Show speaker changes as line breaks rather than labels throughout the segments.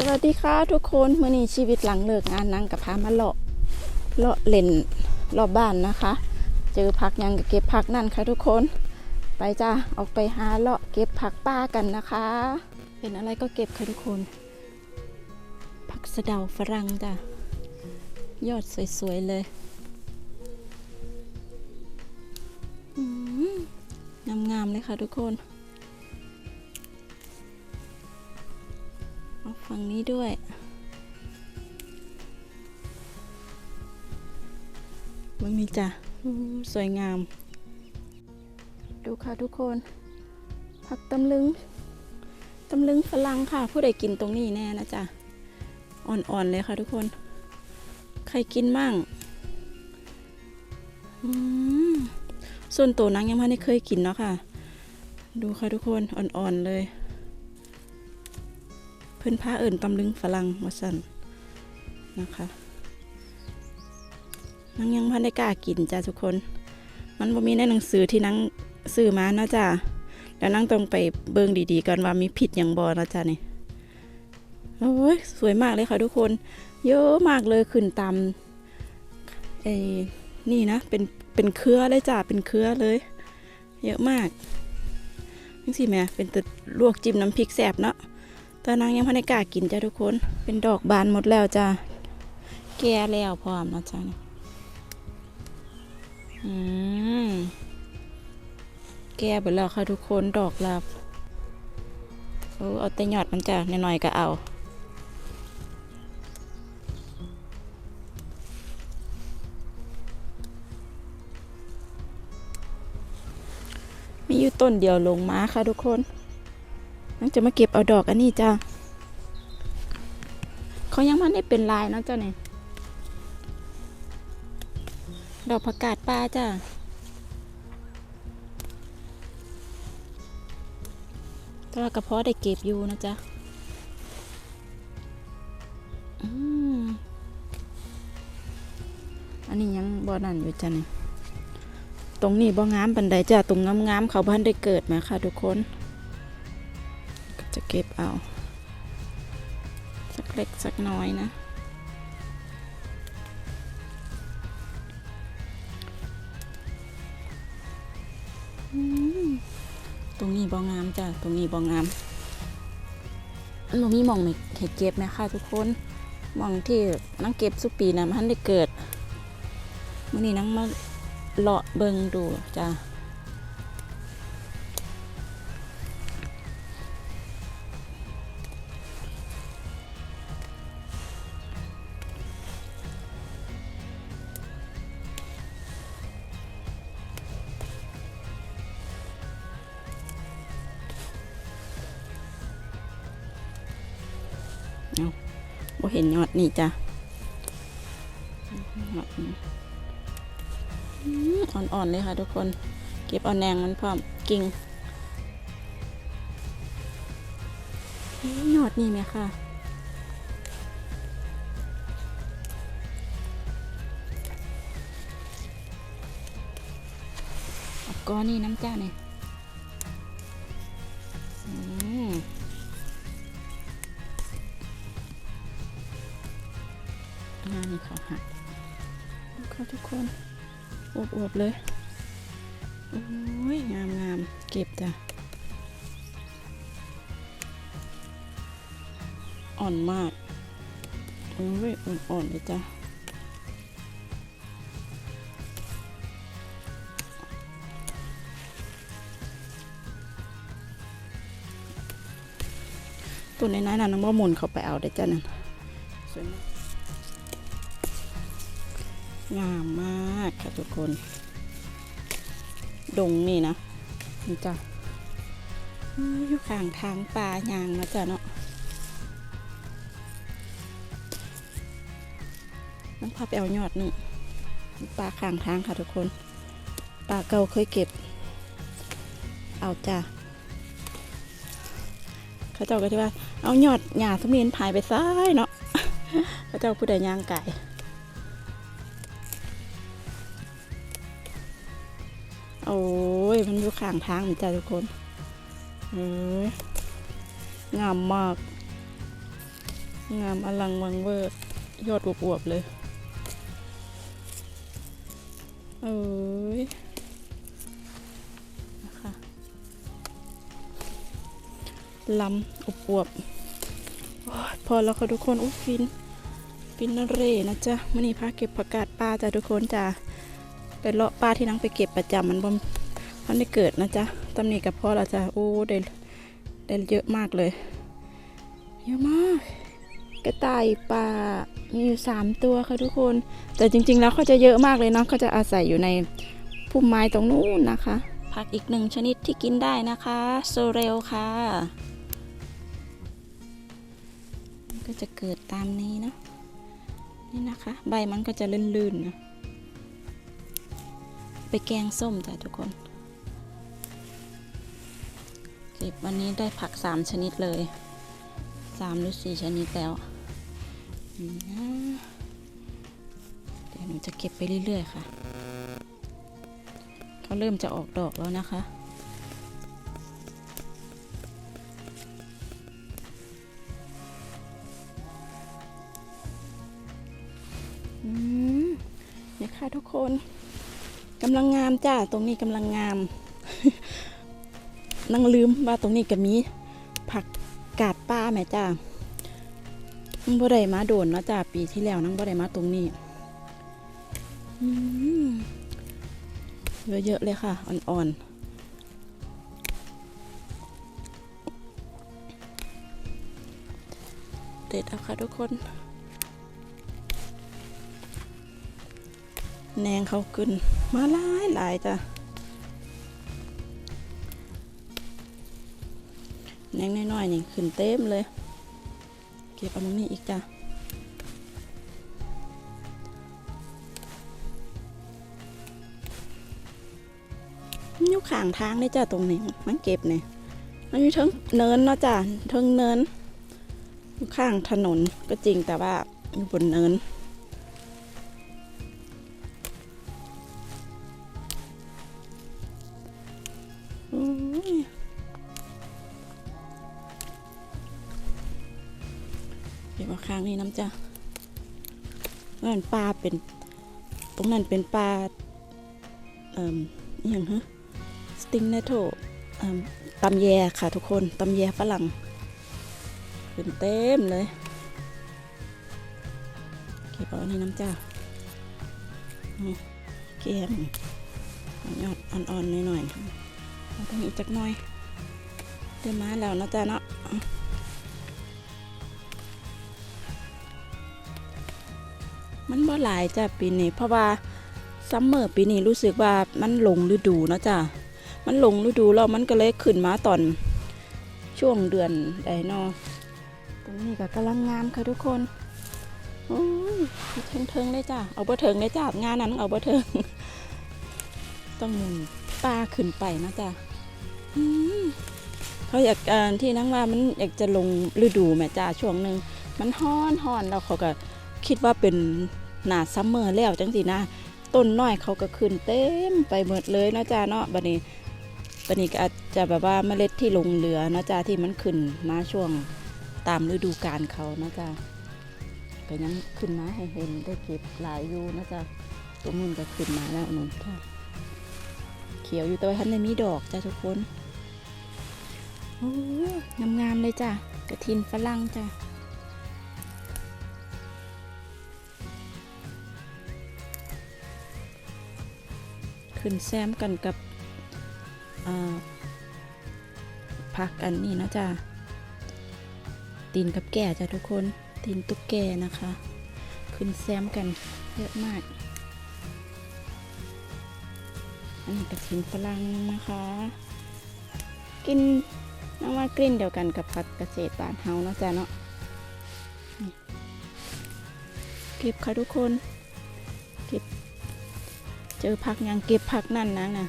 สวัสดีค่ะทุกคนเมื่อนี้ชีวิตหลังเลิกงานนั่งกับพามาเลาะเลาะเล่นรอบบ้านนะคะ เจอผักยังกเก็บผักนั่นค่ะทุกคน ไปจ้าออกไปหาเลาะเก็บผักป้ากันนะคะเป็นอะไรก็เก็บค่ะทุกคน ผักสะเดาฝรั่งจ้ะยอดสวยๆเลยงามๆเลยค่ะทุกคน ฝั่งนี้ด้วยเบิ่งนี่จ้ะสวยงาม ดูค่ะทุกคน ผักตำลึงตำลึงฝรั่งค่ะ ผู้ใดกินตรงนี้แน่นะจ๊ะ อ่อนๆเลยค่ะทุกคน ใครกินมั่งส่วนตัวนังยังไม่ได้เคยกินเนาะค่ะ ดูค่ะทุกคนอ่อนๆเลย เพื่อนพาเอิ่นตำลึงฝรั่งมาสั่นนะคะนังยังพันได้กล้ากินจ้าทุกคน มันบ่มีในหนังสือที่นังซื้อมานะจ้าแล้วนั่งต้องไปเบิ่งดีๆกันว่ามีผิดอย่างบ่นะจ้านี่โอ้ยสวยมากเลยค่ะทุกคน เยอะมากเลยขึ้นตามไอ้นี่นะเป็นเป็นเครือเลยจ้าเป็นเครือเลย เยอะมากนี่สิแม่เป็นตึดลวกจิ้มน้ำพริกแสบเนาะ ตอนนางยังพันในกากินจ้าทุกคน เป็นดอกบานหมดแล้วจ้าแก่แล้วพร้อมนะจ้าอืมแก่ไปแล้วค่ะทุกคนดอกลับโอ้เอาแต่ยอดมันจ้าหน่อยๆก็เอามีอยู่ต้นเดียวลงมาค่ะทุกคน นั่งจะมาเก็บเอาดอกอันนี้จ้าเขายังมันได้เป็นลายเนาะเจ้าเนี่ยดอกผักกาดปลาจ้าแตัวากระเพาะได้เก็บอยู่นะจ๊ะอืมอันนี้ยังบ่อนั่นอยู่จ้ะเนี่ยตรงนี้บ่งามบันไดจ้ะตรงงามๆเขาบ้านได้เกิดไหมค่ะทุกคน เก็บเอา สักเล็กสักน้อยนะ ตรงนี้บองงามจ้ะ ตรงนี้บองงามมันบ่มีหมองไม่เห็ดเก็บนะคะทุกคนมองที่นั่งเก็บสุปีนะมันได้เกิดมื่อนี้นั่งมาเลาะเบิงดูจ้ะ เห็นยอดนี่จ้ะอ่อนๆเลยค่ะทุกคน เก็บเอาแนงมันพร้อมกิ่งยอดนี่ไหมค่ะเอาก้อนนี่น้ำจ้าเนี่ย งานนี่เขาหักดูเขาทุกคนอวบๆเลยโอ้ยงามงามเก็บจ้ะ อ่อนมากโอ้ยอ่อนๆเลยจ้ะตัวในนั้นน่ะน้องว่ามุนเขาไปเอาได้จ้ะนั่นสวยมาก งามมากค่ะทุกคน ดงนี่นะนี่จ้ะอยู่ข้างทางป่ายางนะจ๊ะเนาะต้องพาไปเอายอดนี่ปลาข้างทางค่ะทุกคนปลาเก่าเคยเก็บ เอาจ้ะเขาเจ้าก็ที่ว่า เอายอดหญ้าสมีนพายไปซ้ายเนาะเขาเจ้าผู้ใดย่างไก่ โอ้ย มันอยู่ข้างทางจ้ะทุกคนเอ้ยงามมาก งามอลังวังเวอร์ยอดอวบๆเลยเอ้ยนะคะลำอวบๆโอ้ยพอแล้วค่ะทุกคนอุ๊ฟินฟินนเรนะจ๊ะมื่อนี้พาเก็บผักกาดปลาจ้ะทุกคนจ้ะ ไปเลาะปลาที่นั่งไปเก็บประจำมันบ่มันได้เกิดนะจ๊ะตำหนิกับพ่อเราจ้ะโอ้ได้ได้เยอะมากเลย เยอะมาก กระต่ายป่ามีอยู่สามตัวค่ะทุกคน แต่จริง ๆ แล้วเขาจะเยอะมากเลยเนาะเขาจะอาศัยอยู่ในพุ่มไม้ตรงนู้นนะคะผักอีกหนึ่งชนิดที่กินได้นะคะโซเรลค่ะ ก็จะเกิดตามนี้เนาะนี่นะคะ ใบมันก็จะลื่นๆนะ ไปแกงส้มจ้ะทุกคน เก็บวันนี้ได้ผักสามชนิดเลยสามหรือสี่ชนิดแล้วนี่นะเดี๋ยวหนูจะเก็บไปเรื่อยๆค่ะเขาเริ่มจะออกดอกแล้วนะคะอืมเนี่ยค่ะทุกคน กำลังงามจ้าตรงนี้กำลังงามนั่งลืมว่าตรงนี้ก็มีผักกาดป้าแม่จ้านั่งบ่ได้มาโดนเนาะจ้าปีที่แล้วนั่งบ่ได้มาตรงนี้อืมเยอะๆเลยค่ะ อ่อนๆเด็ดเอาค่ะทุกคน แนงเขาขึ้น มาหลายหลายจ้ะแนงน้อยๆนี่ขึ้นเต็มเลย เก็บเอาตรงนี้อีกจ้ะอยู่ข้างทางเลยจ้ะตรงนี้มันเก็บเนี่ยมันอยู่เทิงเนินเนาะจ้ะเทิงเนินอยู่ข้างถนนก็จริงแต่ว่าอยู่บนเนิน เดี๋ยวมาข้างนี้น้ำจ้ะนั่นปลาเป็น ตรงนั้นเป็นปลาเอ่ออย่างฮะสติงเนโตตำแยค่ะทุกคนตำแยฝรั่งขึ้นเต็มเลยเก็บเอาอันนี้น้ำจ้ะอืมเก็บเอายอดอ่อนๆหน่อยๆ ตรงนี้จักหน่อยเดินมาแล้วนะจ๊ะเนาะมันบ่หลายจ้ะปีนี้ เพราะว่าซัมเมอร์ปีนี้รู้สึกว่ามันลงฤดูเนาะจ้ะมันลงฤดูแล้วมันก็เลยขึ้นมาตอนช่วงเดือนใดนาะตรงนี้ก็กำลังงามค่ะทุกคนโอ้ยเทิงเทิงเลยจ้ะเอาบ่เทิงเลยจ้ะงานนั้นเอาบ่เทิงต้องหมุนปลาขึ้นไปนะจ๊ะ เขาอยากที่นั่งว่ามันอยากจะลงฤดูแม่จ้าช่วงหนึ่งมันฮ้อนฮ้อนแล้วเขาก็คิดว่าเป็นหนาซัมเมอร์แล้วจังสินะต้นน้อยเขาก็ขึ้นเต็มไปหมดเลยนะจ้าเนาะบัดนี้บัดนี้ก็อาจจะแบบว่าเมล็ดที่ลงเหลือนะจ้าที่มันขึ้นมาช่วงตามฤดูกาลเขานะจ้าก็ยังขึ้นมาให้เห็นได้เก็บหลายอยู่นะจ้าตัวมันก็ขึ้นมาแล้วนุ่นค่ะเขียวอยู่แต่ว่าท่านในมีดอกจ้ะทุกคน งามงามๆเลยจ้ะกระถินฝรั่งจ้ะขึ้นแซมกันกับผักอันนี้นะจ้ะตีนกับแก่จ้ะทุกคนตีนตุ๊กแกนะคะ ขึ้นแซมกันเยอะมาก อันนี้กระถินฝรั่งนะคะ กิน น้ำว่ากลิ่นเดียวกันกับผักเกษตรบ้านเฮาเนาะจ้ะเนาะเก็บค่ะทุกคนเก็บเจอผักยังเก็บผักนั่นนะนะ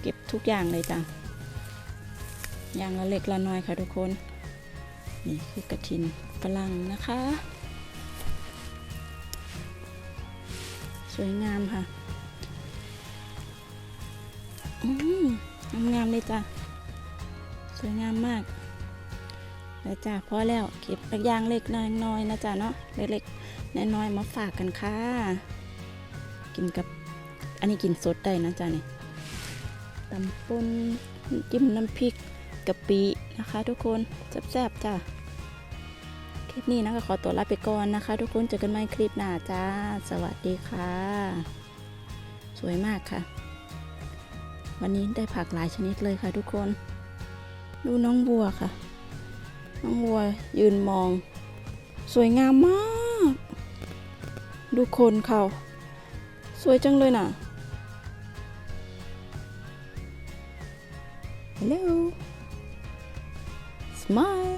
เก็บทุกอย่างเลยจ้ะอย่างละเล็กละน้อยค่ะทุกคนนี่คือกระถินฝรั่งนะคะ สวยงามค่ะ อืมงามเลยจ้ะ สวยงามมากแล้วจ้าพอแล้วเก็บยางเล็กน้อยๆนะจ๊ะเนาะเล็กๆน้อยๆมาฝากกันค่ะ กินกับอันนี้กินสดได้นะจ๊ะนี่ตำป่นจิ้มน้ำพริกกะปินะคะ ทุกคนแซ่บๆจ้ะคลิปนี้นะก็ขอตัวลาไปก่อนนะคะ ทุกคนเจอกันใหม่คลิปหน้าจ้า สวัสดีค่ะ สวยมากค่ะ วันนี้ได้ผักหลายชนิดเลยค่ะทุกคน ดูน้องบัวค่ะ น้องวัวยืนมอง สวยงามมาก ดูคนเขาสวยจังเลยน่ะ Hello Smile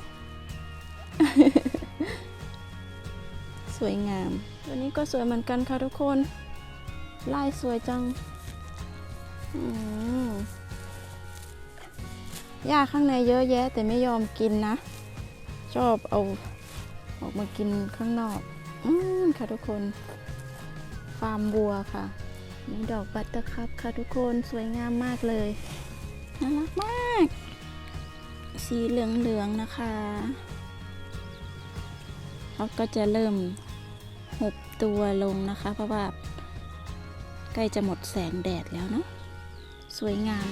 สวยงาม ตัวนี้ก็สวยเหมือนกันค่ะทุกคน ลายสวยจัง อืม หญ้าข้างในเยอะแยะ แต่ไม่ยอมกินนะ ชอบเอาออกมากินข้างนอกอืมค่ะทุกคนฟาร์มบัวค่ะมีดอกบัตเตอร์คัพค่ะทุกคนสวยงามมากเลยน่ารักมาก สีเหลืองๆนะคะเขาก็จะเริ่มหุบตัวลงนะคะ เพราะว่าใกล้จะหมดแสงแดดแล้วเนาะสวยงาม